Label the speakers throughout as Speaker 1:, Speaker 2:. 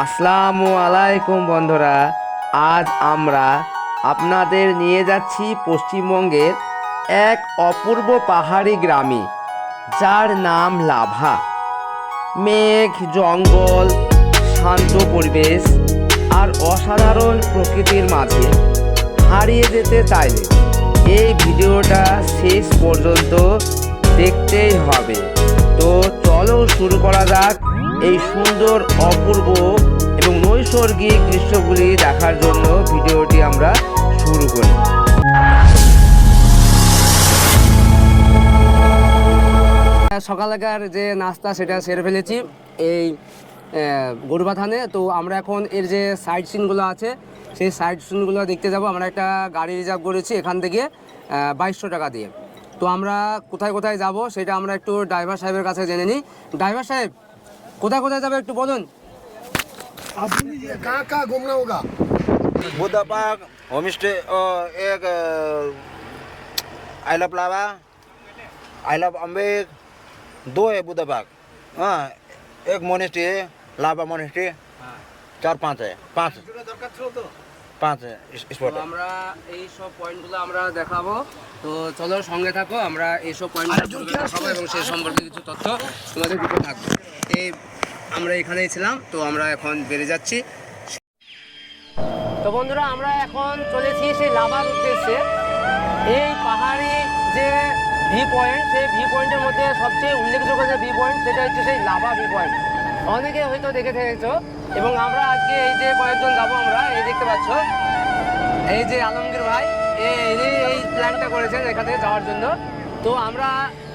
Speaker 1: আসসালামু আলাইকুম বন্ধুরা, আজ আমরা আপনাদের নিয়ে যাচ্ছি পশ্চিমবঙ্গের এক অপূর্ব পাহাড়ি গ্রামে, যার নাম লাভা। মেঘ, জঙ্গল, শান্ত পরিবেশ আর অসাধারণ প্রকৃতির মাঝে হারিয়ে যেতে চাইলে এই ভিডিওটা শেষ পর্যন্ত দেখতেই হবে। তো চলো শুরু করা যাক। এই সুন্দর, অপূর্ব এবং নৈসর্গিক দৃশ্যগুলি দেখার জন্য ভিডিওটি আমরা শুরু করি।
Speaker 2: সকালকার যে নাস্তা, সেটা সেরে ফেলেছি। এই গরুবাথানে। তো আমরা এখন এর যে সাইড সিনগুলো আছে, সেই সাইড সিনগুলো দেখতে যাব। আমরা একটা গাড়ি রিজার্ভ করেছি এখান থেকে বাইশশো টাকা দিয়ে। তো আমরা কোথায় কোথায় যাব, সেটা আমরা একটু ড্রাইভার সাহেবের কাছে জেনে নিই। ড্রাইভার সাহেব কোথায় কোথায় যাবে একটু বলুন
Speaker 3: अब ये कहाँ कहाँ घूमना होगा
Speaker 4: बुद्धा पार्क होम स्टे एक I love lava I love अम्बेक दो है बुद्धा पार्क हाँ एक मोनेस्ट्री है लावा मोनेस्ट्री चार पांच है पांच पांच है स्पॉट
Speaker 2: তো আমরা এই সব পয়েন্টগুলো আমরা দেখাবো তো চলো সঙ্গে থাকো আমরা এই সব পয়েন্টগুলো দেখাবো এবং সেই সম্পর্কে কিছু তথ্য তোমাদের দিতে থাকবো এই আমরা এখানেই ছিলাম, তো আমরা এখন বেড়ে যাচ্ছি। তো বন্ধুরা, আমরা এখন চলেছি সেই লাভার উদ্দেশ্যে। এই পাহাড়ি যে ভি পয়েন্ট সেই ভি পয়েন্টের মধ্যে সবচেয়ে উল্লেখযোগ্য যে ভি পয়েন্ট সেটা হচ্ছে সেই লাভা ভি পয়েন্ট অনেকে হয়তো দেখে থেকেছো, এবং আমরা আজকে এই যে কয়েকজন যাব আমরা, এই দেখতে পাচ্ছ। এই যে আলমগীর ভাই, এ- ইনি এই প্ল্যানটা করেছেন এখান থেকে যাওয়ার জন্য। তো আমরা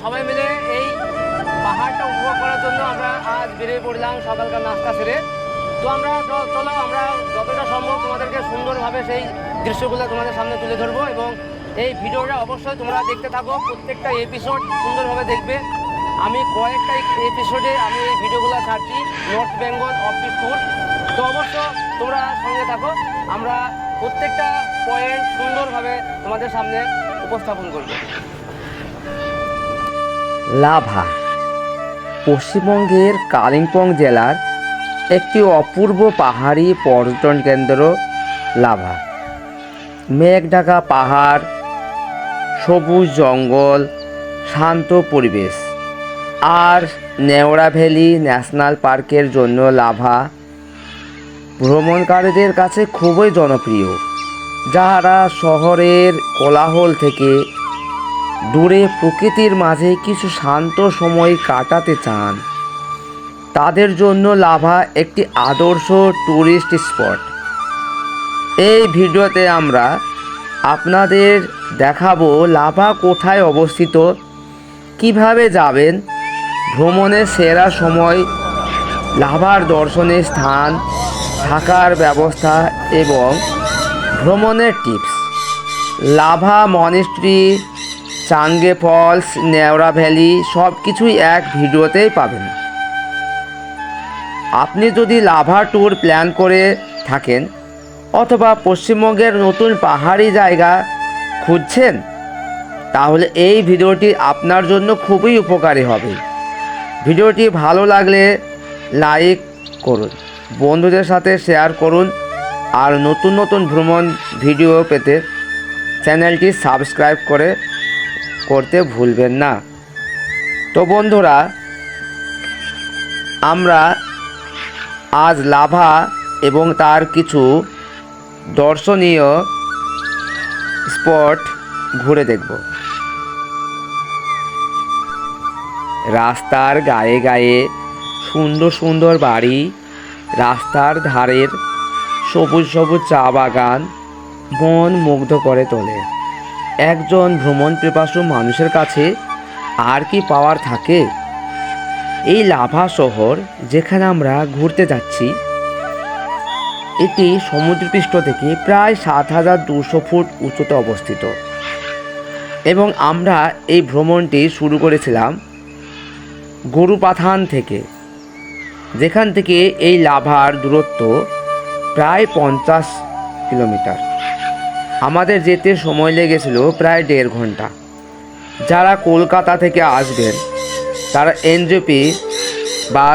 Speaker 2: সবাই মিলে এই পাহাড়টা উপভোগ করার জন্য আমরা আজ বেরিয়ে পড়লাম সকালকার নাস্তা সেরে। তো আমরা চলো, আমরা যতটা সম্ভব তোমাদেরকে সুন্দরভাবে সেই দৃশ্যগুলো তোমাদের সামনে তুলে ধরবো এবং এই ভিডিওটা অবশ্যই তোমরা দেখতে থাকো, প্রত্যেকটা এপিসোড সুন্দরভাবে দেখবে। আমি কয়েকটা এপিসোডে আমি এই ভিডিওগুলো ছাড়ছি নর্থ বেঙ্গল অফিস ট্যুর তো অবশ্য তোমরা সঙ্গে থাকো, আমরা প্রত্যেকটা পয়েন্ট সুন্দরভাবে তোমাদের সামনে উপস্থাপন করব।
Speaker 1: লাভা। পশ্চিমবঙ্গের কালিম্পং জেলার একটি অপূর্ব পাহাড়ি পর্যটন কেন্দ্র লাভা। মেঘ ঢাকা পাহাড়, সবুজ জঙ্গল, শান্ত পরিবেশ। আর নেওড়া ভ্যালি ন্যাশনাল পার্কের জন্য লাভা ভ্রমণকারীদের কাছে খুবই জনপ্রিয়। যারা শহরের কোলাহল থেকে দূরে প্রকৃতির মাঝে কিছু শান্ত সময় কাটাতে চান। তাদের জন্য লাভা একটি আদর্শ ট্যুরিস্ট স্পট এই ভিডিওতে আমরা আপনাদের দেখাবো লাভা কোথায় অবস্থিত, কীভাবে যাবেন, ভ্রমণের সেরা সময়, লাভার দর্শনের স্থান, থাকার ব্যবস্থা এবং ভ্রমণের tips Lava monastery Changey falls Neora valley সব কিছুই এক ভিডিওতেই পাবেন। আপনি যদি লাভা ট্যুর প্ল্যান করে থাকেন অথবা পশ্চিমবঙ্গের নতুন পাহাড়ি জায়গা খুঁজছেন, তাহলে এই ভিডিওটি আপনার জন্য খুবই উপকারী হবে। ভিডিওটি ভালো লাগলে লাইক করুন, বন্ধুদের সাথে শেয়ার করুন, আর নতুন নতুন ভ্রমণ ভিডিও পেতে চ্যানেলটি সাবস্ক্রাইব করে করতে ভুলবেন না। তো বন্ধুরা, আমরা আজ লাভা এবং তার কিছু দর্শনীয় স্পট ঘুরে দেখব। রাস্তার গায়ে গায়ে সুন্দর সুন্দর বাড়ি, রাস্তার ধারের সবুজ সবুজ চা বাগান মন মুগ্ধ করে তোলে। একজন ভ্রমণ পিপাসু মানুষের কাছে আর কি পাওয়ার থাকে? এই লাভা শহর যেখানে আমরা ঘুরতে যাচ্ছি, এটি সমুদ্রপৃষ্ঠ থেকে প্রায় সাত হাজার দুশো ফুট উঁচুতে অবস্থিত। এবং আমরা এই ভ্রমণটি শুরু করেছিলাম গরুপাথান থেকে, যেখান থেকে এই লাভার দূরত্ব প্রায় পঞ্চাশ কিলোমিটার। আমাদের যেতে সময় লেগেছিল প্রায় দেড় ঘণ্টা। যারা কলকাতা থেকে আসবেন, তারা এনজেপি বা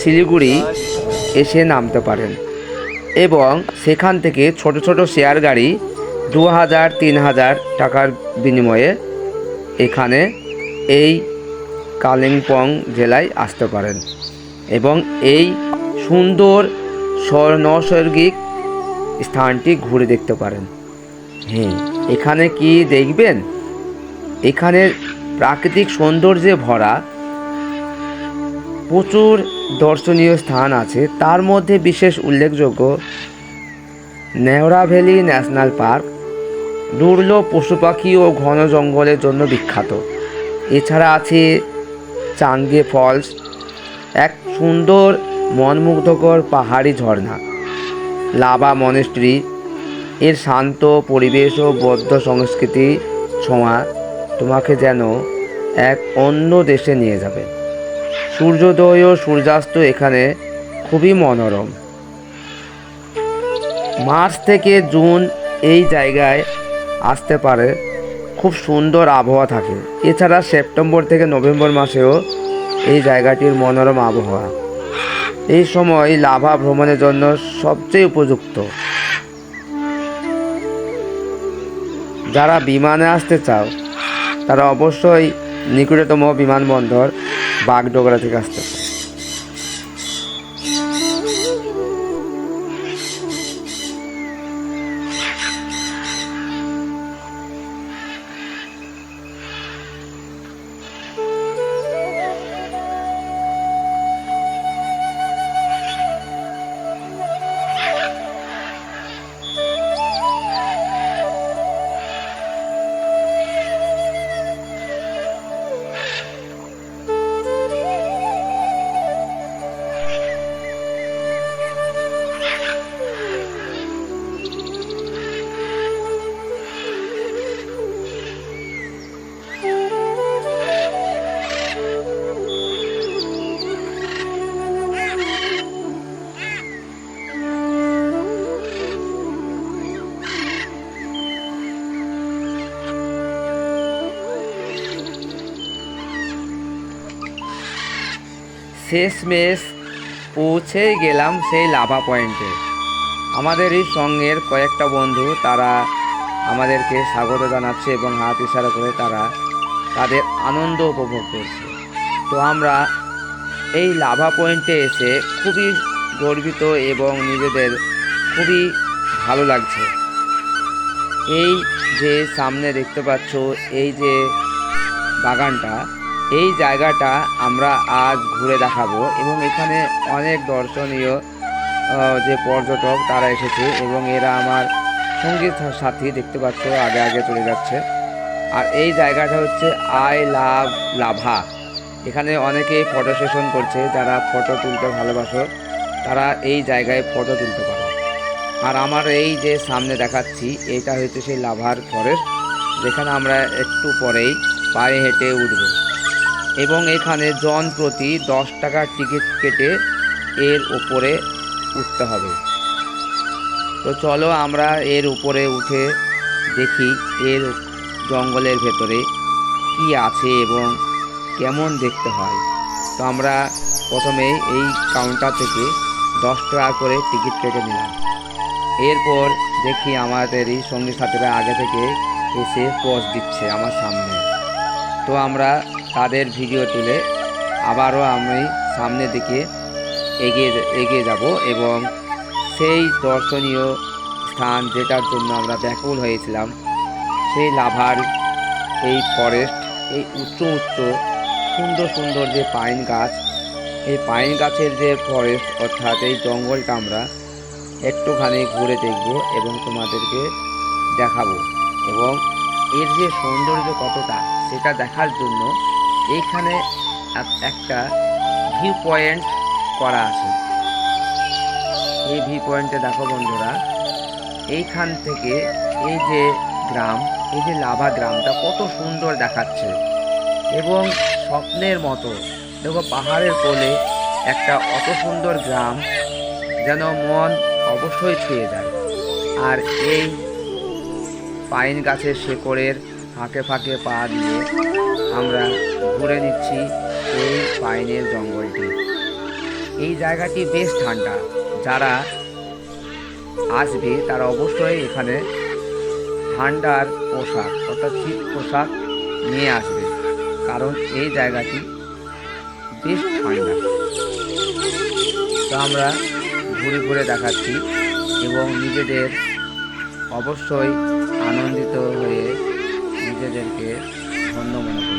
Speaker 1: শিলিগুড়ি এসে নামতে পারেন এবং সেখান থেকে ছোট ছোট শেয়ার গাড়ি দু হাজার, তিন হাজার টাকার বিনিময়ে এখানে এই কালিম্পং জেলায় আসতে পারেন এবং এই সুন্দর নৈসর্গিক স্থানটি ঘুরে দেখতে পারেন। হ্যাঁ এখানে কি দেখবেন? এখানে প্রাকৃতিক সৌন্দর্যে ভরা প্রচুর দর্শনীয় স্থান আছে। তার মধ্যে বিশেষ উল্লেখযোগ্য নেওড়া ভ্যালি ন্যাশনাল পার্ক, দুর্লভ পশু পাখি ও ঘন জঙ্গলের জন্য বিখ্যাত। এছাড়া আছে চাঙ্গে ফলস, এক সুন্দর মনমুগ্ধকর পাহাড়ি ঝর্ণা, লাভা মনেস্ট্রি এর শান্ত পরিবেশ ও বৌদ্ধ সংস্কৃতি ছোঁয়া তোমাকে যেন এক অন্য দেশে নিয়ে যাবে। সূর্যোদয় ও সূর্যাস্ত এখানে খুবই মনোরম। মার্চ থেকে জুন এই জায়গায় আসতে পারে, খুব সুন্দর আবহাওয়া থাকে। এছাড়া সেপ্টেম্বর থেকে নভেম্বর মাসেও এই জায়গাটির মনোরম আবহাওয়া। এই সময় লাভা ভ্রমণের জন্য সবচেয়ে উপযুক্ত। যারা বিমানে আসতে চাও তারা অবশ্যই নিকটতম বিমানবন্দর বাগডোগরা থেকে আসতে শেষমেশ পৌঁছে গেলাম সেই লাভা পয়েন্টে আমাদের এই সঙ্গের কয়েকটা বন্ধু তারা আমাদেরকে স্বাগত জানাচ্ছে এবং হাত ইশারা করে তারা তাদের আনন্দ উপভোগ করছে। তো আমরা এই লাভা পয়েন্টে এসে খুবই গর্বিত এবং নিজেদের খুবই ভালো লাগছে। এই যে সামনে দেখতে পাচ্ছ, এই যে বাগানটা এই জায়গাটা আমরা আজ ঘুরে দেখাবো এবং এখানে অনেক দর্শনীয় যে পর্যটক তারা এসেছে এবং এরা আমার সংগীত সাথী দেখতে পাচ্ছ, আগে আগে চলে যাচ্ছে। আর এই জায়গাটা হচ্ছে আই লাভ লাভা। এখানে অনেকেই ফটো সেশন করছে, যারা ফটো তুলতে ভালোবাসো, তারা এই জায়গায় ফটো তুলতে পারো। আর আমার এই যে সামনে দেখাচ্ছি, এটা হচ্ছে সেই লাভার ফরেস্ট যেখানে আমরা একটু পরেই পায়ে হেঁটে উঠব। এবং এখানে জন প্রতি দশ টাকার টিকিট কেটে এর উপরে উঠতে হবে। তো চলো আমরা এর উপরে উঠে দেখি এর জঙ্গলের ভেতরে কি আছে এবং কেমন দেখতে হয়। তো আমরা প্রথমে এই কাউন্টার থেকে দশ টাকা করে টিকিট কেটে নিলাম। এরপর দেখি আমাদের এই সঙ্গী সাথীরা আগে থেকে এসে পোজ দিচ্ছে আমার সামনে। তো আমরা তাদের ভিডিও তুলে আবারও আমি সামনের দিকে এগিয়ে এগিয়ে যাব এবং সেই দর্শনীয় স্থান যেটার জন্য আমরা ব্যাকুল হয়েছিলাম, সেই লাভার এই ফরেস্ট এই উচ্চ উচ্চ সুন্দর সুন্দর যে পাইন গাছ, এই পাইন গাছের যে ফরেস্ট অর্থাৎ এই জঙ্গলটা আমরা একটুখানি ঘুরে দেখব এবং তোমাদেরকে দেখাবো এবং এর যে সৌন্দর্য কতটা সেটা দেখার জন্য এইখানে এক- একটা ভিউ পয়েন্ট করা আছে। এই ভিউ পয়েন্টে দেখো বন্ধুরা, এইখান থেকে এই যে গ্রাম, এই যে লাভা গ্রামটা কত সুন্দর দেখাচ্ছে। এবং স্বপ্নের মতো, দেখো পাহাড়ের কোলে একটা অত সুন্দর গ্রাম যেন মন অবশ্যই ছুঁয়ে যায়। আর এই পাইন গাছের শেকড়ের ফাঁকে ফাঁকে পা দিয়ে আমরা ঘুরে নিচ্ছি এই পাইনের জঙ্গলটি। এই জায়গাটি বেশ ঠান্ডা। যারা আসবে তারা অবশ্যই এখানে ঠান্ডার পোশাক, অর্থাৎ শীত পোশাক নিয়ে আসবে। কারণ এই জায়গাটি বেশ ঠান্ডা। তো আমরা ঘুরে ঘুরে দেখাচ্ছি এবং নিজেদের অবশ্যই আনন্দিত হয়ে নিজেদেরকে ধন্য মনে করছি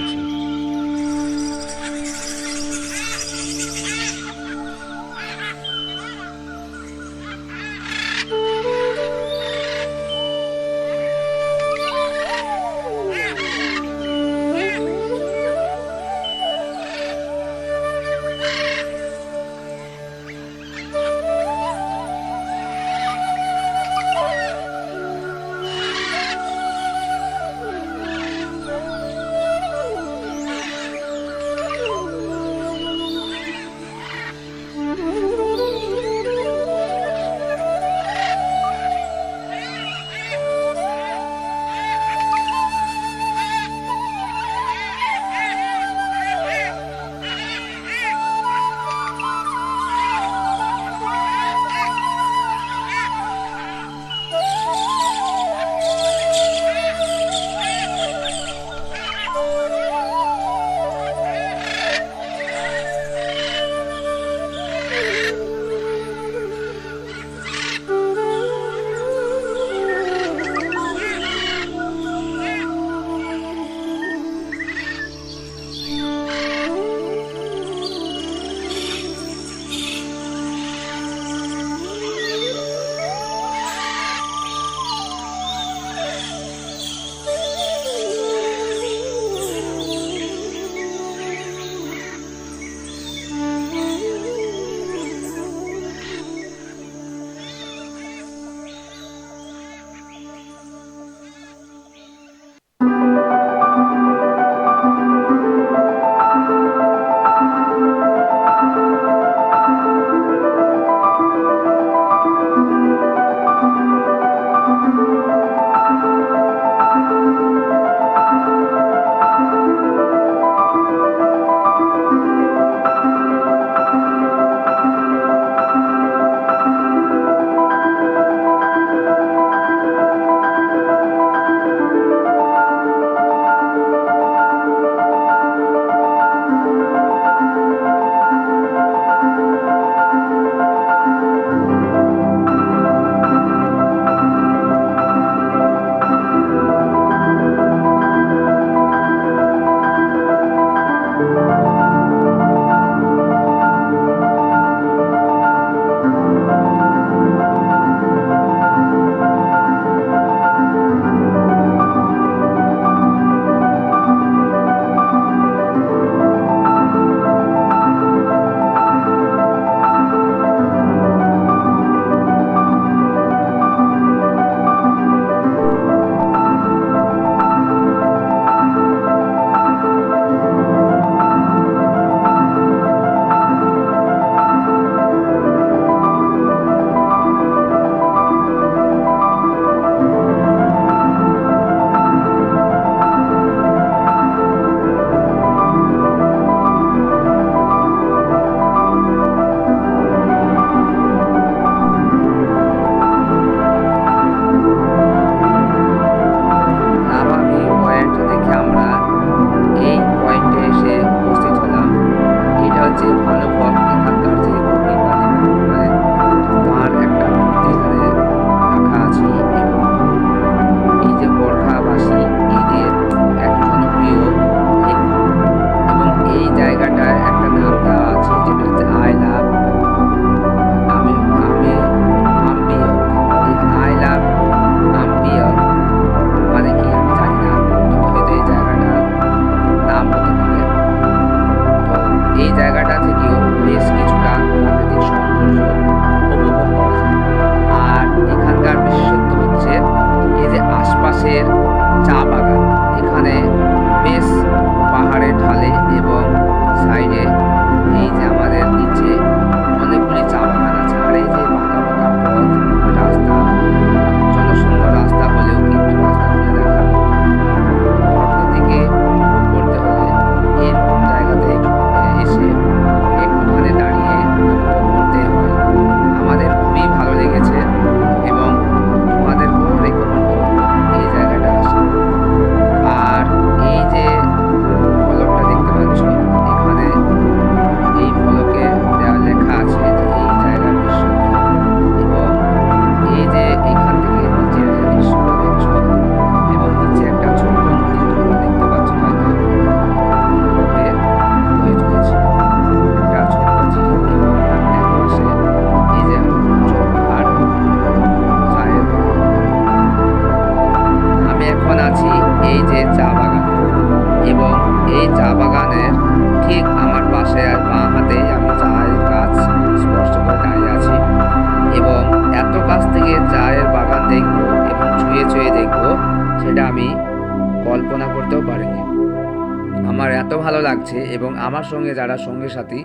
Speaker 1: এত ভালো লাগছে এবং আমার সঙ্গে যারা সঙ্গে সাথী,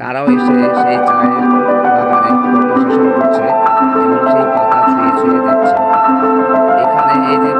Speaker 1: তারাও এসে সেই চায়ের বাগানে ফটো সেশন করছে এবং সেই পাতা ছুঁয়ে ছুঁয়ে দেখছে। এখানে এই যে